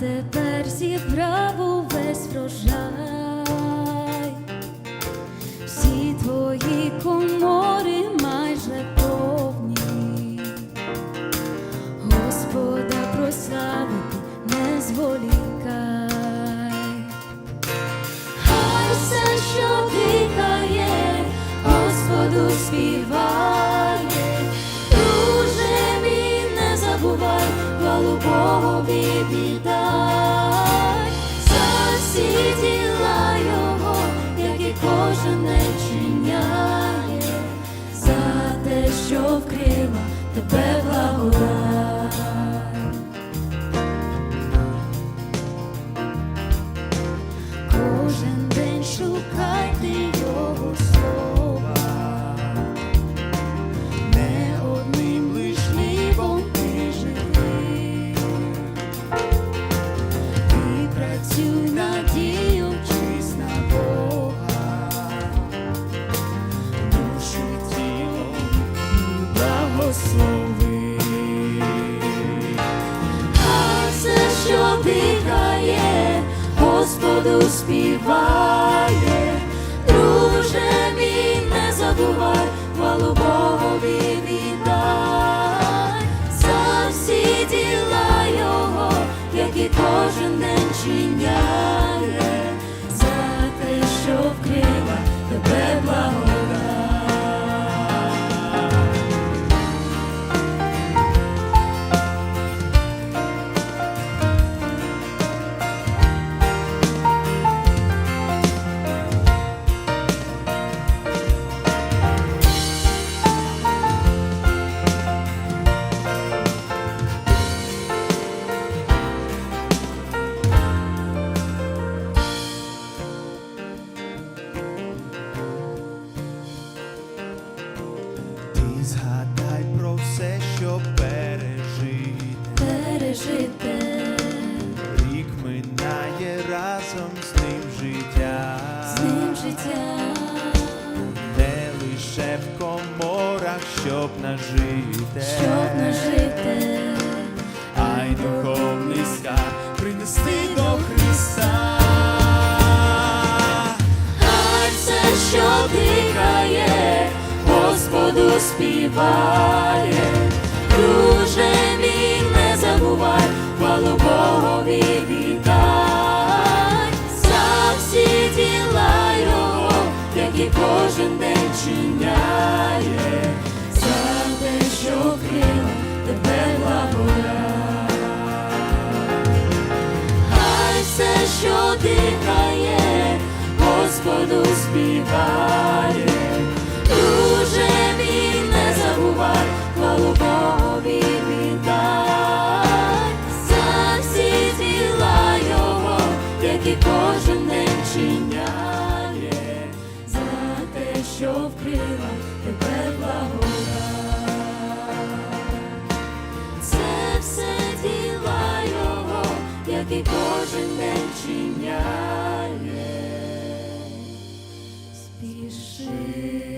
тепер зібрав увесь врожай, всі твої комори майже повні, Господа прославити не зволікай, хай все, що дихає, Господу співай. вкрила тебе благо. співає, друже мій не забувай, хвалу Богові віддай за всі діла його, які кожен. згадай про все, що пережити, пережити, Рік минає разом з ним життя. З ним життя. Не лише в коморах, щоб нажити. Щоб нажити. Ай духовний скарб принести до Христа. співає. 你是